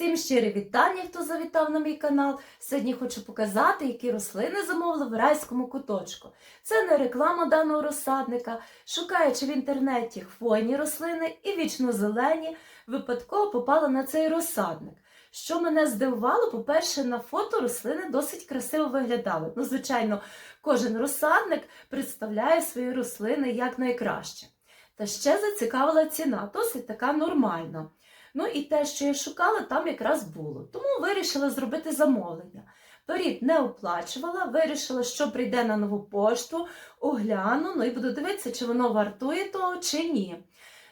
Всім щире вітання, хто завітав на мій канал. Сьогодні хочу показати, які рослини замовили в райському куточку. Це не реклама даного розсадника. Шукаючи в інтернеті хвойні рослини і вічно зелені, випадково попала на цей розсадник. Що мене здивувало, по-перше, на фото рослини досить красиво виглядали. Ну, звичайно, кожен розсадник представляє свої рослини як найкраще. Та ще зацікавила ціна, досить така нормальна. Ну і те, що я шукала, там якраз було. Тому вирішила зробити замовлення. Торік не оплачувала, вирішила, що прийде на нову пошту, огляну, ну і буду дивитися, чи воно вартує того, чи ні.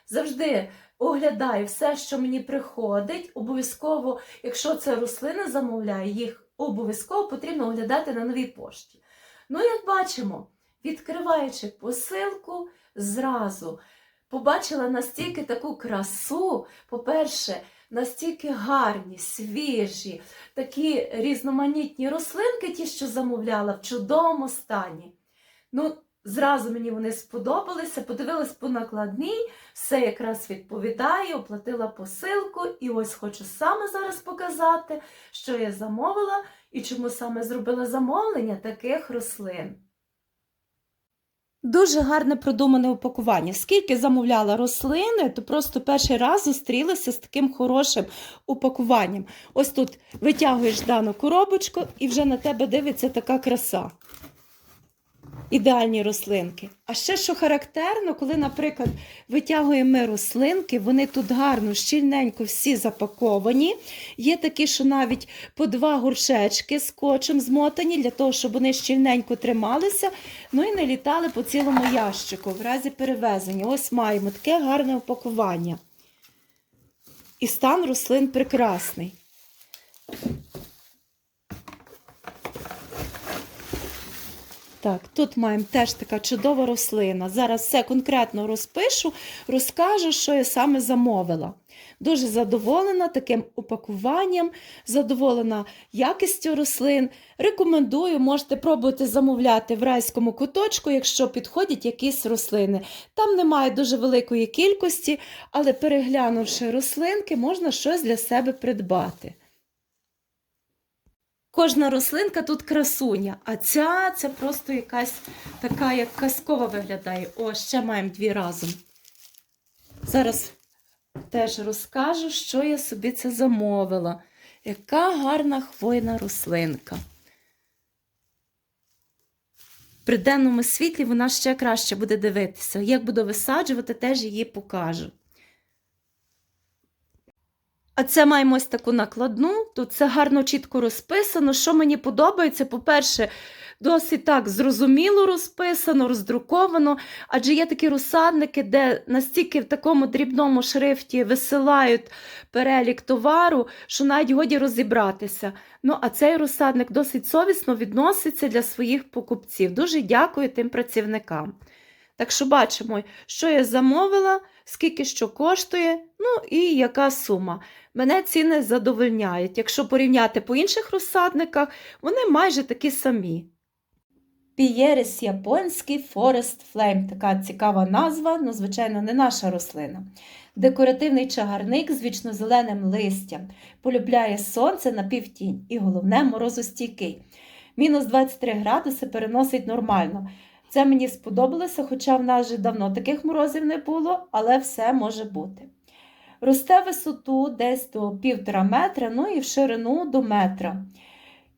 Завжди оглядаю все, що мені приходить. Обов'язково, якщо це рослини замовляю, їх обов'язково потрібно оглядати на новій пошті. Ну, як бачимо, відкриваючи посилку, зразу побачила настільки таку красу, по-перше, настільки гарні, свіжі, такі різноманітні рослинки, ті, що замовляла, в чудовому стані. Ну, зразу мені вони сподобалися, подивилась по накладній, все якраз відповідає, оплатила посилку, і ось хочу саме зараз показати, що я замовила і чому саме зробила замовлення таких рослин. Дуже гарне продумане упакування. Скільки замовляла рослини, то просто перший раз зустрілася з таким хорошим упакуванням. Ось тут витягуєш дану коробочку і вже на тебе дивиться така краса. Ідеальні рослинки. А ще, що характерно, коли, наприклад, витягуємо ми рослинки, вони тут гарно, щільненько всі запаковані. Є такі, що навіть по два горшечки скотчем змотані, для того, щоб вони щільненько трималися, ну і не літали по цілому ящику в разі перевезення. Ось маємо таке гарне упакування. І стан рослин прекрасний. Так, тут маємо теж така чудова рослина. Зараз все конкретно розпишу, розкажу, що я саме замовила. Дуже задоволена таким упакуванням, задоволена якістю рослин. Рекомендую, можете пробувати замовляти в райському куточку, якщо підходять якісь рослини. Там немає дуже великої кількості, але переглянувши рослинки, можна щось для себе придбати. Кожна рослинка тут красуня, а ця це просто якась така, як казкова виглядає. О, ще маємо дві разом. Зараз теж розкажу, що я собі це замовила. Яка гарна хвойна рослинка. При денному світлі вона ще краще буде дивитися. Як буду висаджувати, теж її покажу. А це маємо ось таку накладну. Тут це гарно чітко розписано. Що мені подобається, по-перше, досить так зрозуміло розписано, роздруковано. Адже є такі розсадники, де настільки в такому дрібному шрифті висилають перелік товару, що навіть годі розібратися. Ну, а цей розсадник досить совісно відноситься для своїх покупців. Дуже дякую тим працівникам. Так що бачимо, що я замовила, скільки що коштує, ну і яка сума. Мене ціни задовольняють. Якщо порівняти по інших розсадниках, вони майже такі самі. Пієрис японський Forest Flame. Така цікава назва, ну, звичайно, не наша рослина. Декоративний чагарник з вічнозеленим листям. Полюбляє сонце на півтінь і головне морозостійкий. Мінус 23 градуси переносить нормально. Це мені сподобалося, хоча в нас вже давно таких морозів не було, але все може бути. Росте висоту десь до півтора метра, ну і в ширину до метра.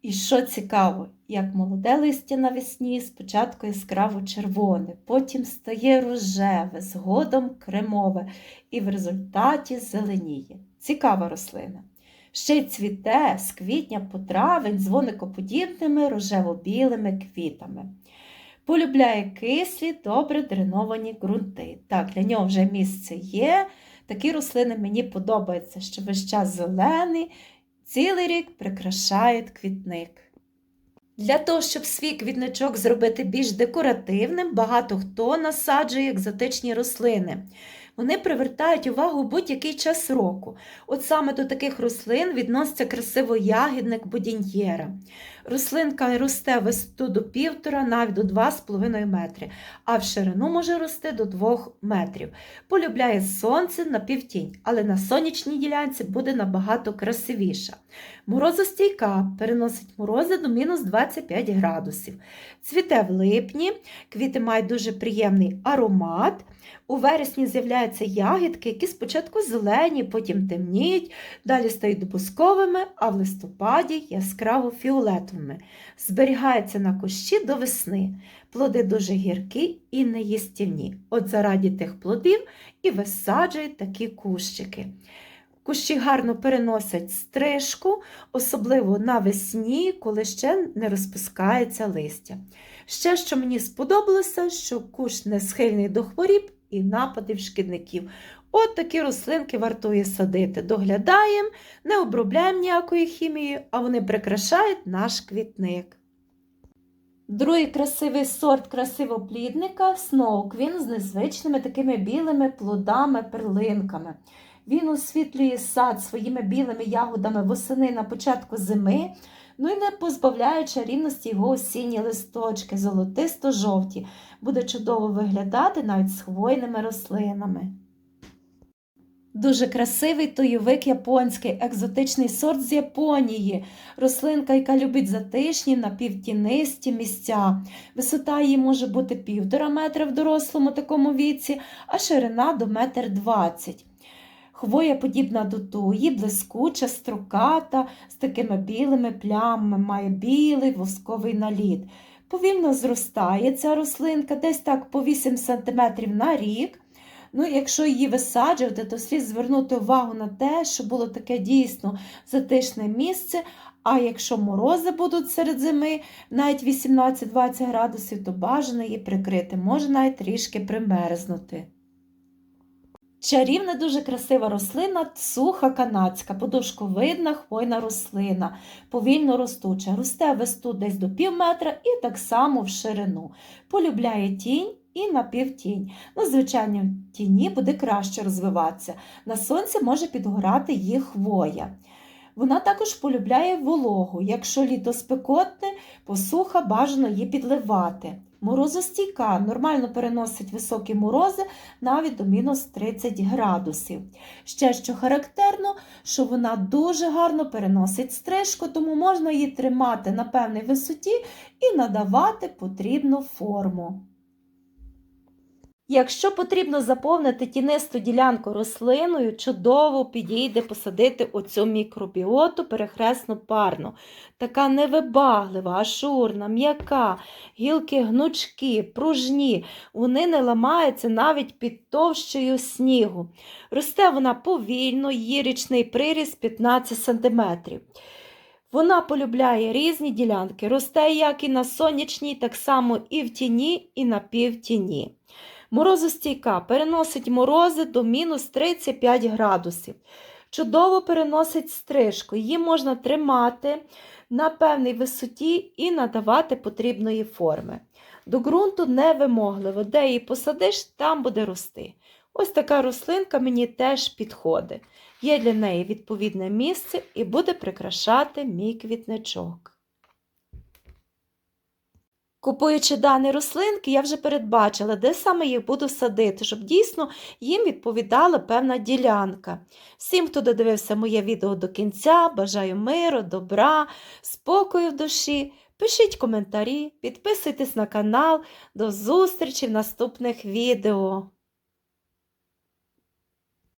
І що цікаво, як молоде листя навесні, спочатку яскраво червоне, потім стає рожеве, згодом кремове, і в результаті зеленіє. Цікава рослина. Ще й цвіте з квітня по травень з воникоподібними рожево-білими квітами. Полюбляє кислі, добре дреновані ґрунти. Так, для нього вже місце є. Такі рослини мені подобаються, що весь час зелений, цілий рік прикрашають квітник. Для того, щоб свій квітничок зробити більш декоративним, багато хто насаджує екзотичні рослини. Вони привертають увагу будь-який час року. От саме до таких рослин відноситься красивоягідник будіньєра. Рослинка росте висоту до півтора, навіть до 2,5 метри, а в ширину може рости до 2 метрів. Полюбляє сонце на півтінь, але на сонячній ділянці буде набагато красивіша. Морозостійка переносить морози до мінус 25 градусів. Цвіте в липні, квіти мають дуже приємний аромат. У вересні з'являються ягідки, які спочатку зелені, потім темніють, далі стають бусковими, а в листопаді яскраво фіолетовими. Зберігаються на кущі до весни. Плоди дуже гіркі і неїстівні. От зараді тих плодів і висаджують такі кущики. Кущі гарно переносять стрижку, особливо навесні, коли ще не розпускається листя. Ще, що мені сподобалося, що кущ не схильний до хворіб і нападів шкідників. От такі рослинки вартує садити. Доглядаємо, не обробляємо ніякою хімією, а вони прикрашають наш квітник. Другий красивий сорт красивоплідника Сноуквін з незвичними такими білими плодами-перлинками. Він освітлює сад своїми білими ягодами восени на початку зими, ну і не позбавляє чарівності його осінні листочки, золотисто-жовті. Буде чудово виглядати навіть з хвойними рослинами. Дуже красивий тойовик японський, екзотичний сорт з Японії. Рослинка, яка любить затишні напівтінисті місця. Висота її може бути півтора метра в дорослому такому віці, а ширина до метр двадцять. Хвоя подібна до туї, блискуча, строката, з такими білими плямами, має білий восковий наліт. Повільно зростає ця рослинка, десь так по 8 см на рік. Ну, Якщо її висаджувати, то слід звернути увагу на те, що було таке дійсно затишне місце. А якщо морози будуть серед зими, навіть 18-20 градусів, то бажано її прикрити, може навіть трішки примерзнути. Чарівна дуже красива рослина, суха канадська, подовжковидна хвойна рослина, повільно ростуча. Росте весту десь до пів метра і так само в ширину. Полюбляє тінь і напівтінь. Ну, звичайно, в тіні буде краще розвиватися. На сонці може підгорати її хвоя. Вона також полюбляє вологу. Якщо літо спекотне, посуха бажано її підливати. Морозостійка нормально переносить високі морози навіть до мінус 30 градусів. Ще що характерно, що вона дуже гарно переносить стрижку, тому можна її тримати на певній висоті і надавати потрібну форму. Якщо потрібно заповнити тінисту ділянку рослиною, чудово підійде посадити оцю мікробіоту перехресно парну. Така невибаглива, ашурна, м'яка, гілки гнучкі, пружні, вони не ламаються навіть під товщею снігу. Росте вона повільно, її річний приріст 15 см. Вона полюбляє різні ділянки, росте як і на сонячній, так само і в тіні, і на півтіні. Морозостійка переносить морози до мінус 35 градусів. Чудово переносить стрижку. Її можна тримати на певній висоті і надавати потрібної форми. До ґрунту невимогливо, де її посадиш, там буде рости. Ось така рослинка мені теж підходить. Є для неї відповідне місце і буде прикрашати мій квітничок. Купуючи дані рослинки, я вже передбачила, де саме їх буду садити, щоб дійсно їм відповідала певна ділянка. Всім, хто додивився моє відео до кінця, бажаю миру, добра, спокою в душі. Пишіть коментарі, підписуйтесь на канал. До зустрічі в наступних відео.